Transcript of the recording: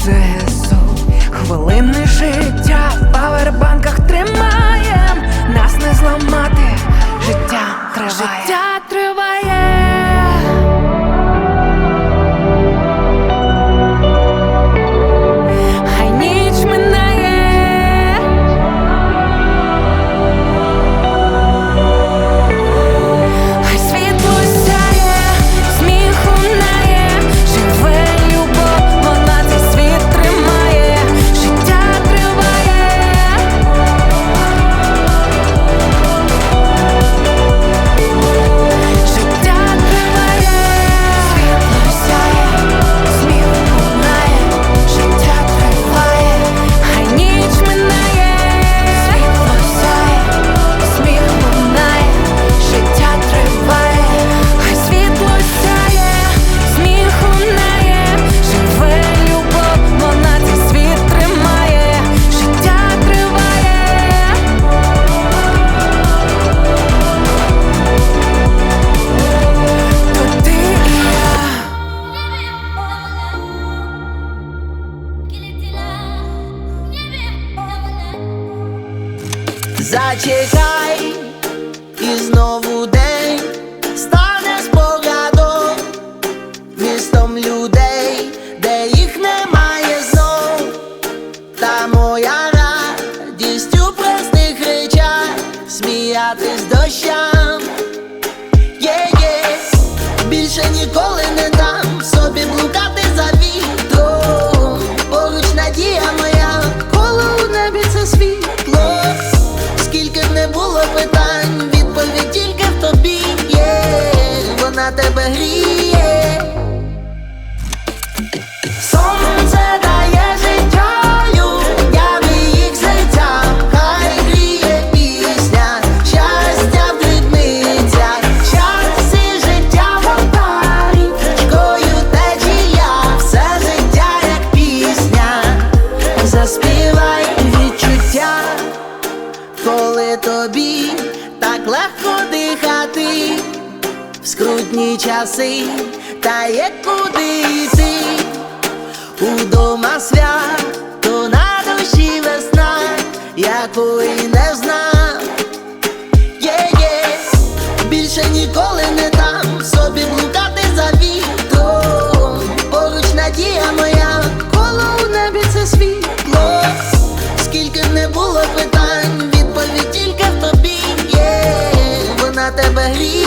was ahead Зачекай, і знову день стане спогадом, містом людей, де їх немає знов, та моя радість у простих речах, сміятись дощам. Є-є, більше ніколи не дам собі блукати тебе гріє. Сонце дає життя людям їх серця, хай гріє пісня, щастя в дрібницях, час і життя в річкою течія, все життя як пісня, заспівай відчуття, коли тобі так легко дихати в скрутні часи, та є куди йти, удома свято на душі весна, якої не знав, є, є, більше ніколи не там собі блукати за вітром, поруч надія моя, коло у небі це світло, скільки не було питань, відповідь тільки в тобі є, вона тебе гріє.